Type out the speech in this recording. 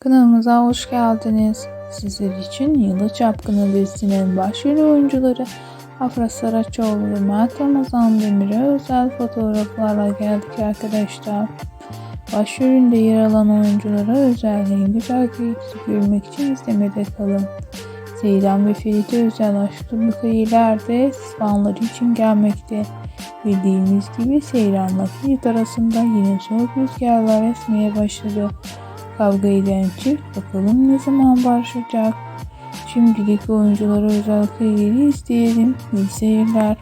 Kanalımıza hoş geldiniz. Sizler için Yalı Çapkını dizisinin başrol oyuncuları Afra Saraçoğlu ve Mert Ramazan Demir'e özel fotoğraflarla geldik arkadaşlar. Başrolünde yer alan oyunculara özel en güzel keyifli görmek için izlemede kalın. Seyran ve Ferit'e özel aşklı bir kıyılar de fanları için gelmekte. Bildiğimiz gibi Seyran'la Ferit arasında yine soğuk rüzgarlar esmeye başladı. Kavga eden çift bakalım ne zaman barışacak. Şimdilik oyunculara özel kıyıları izleyelim. İyi seyirler.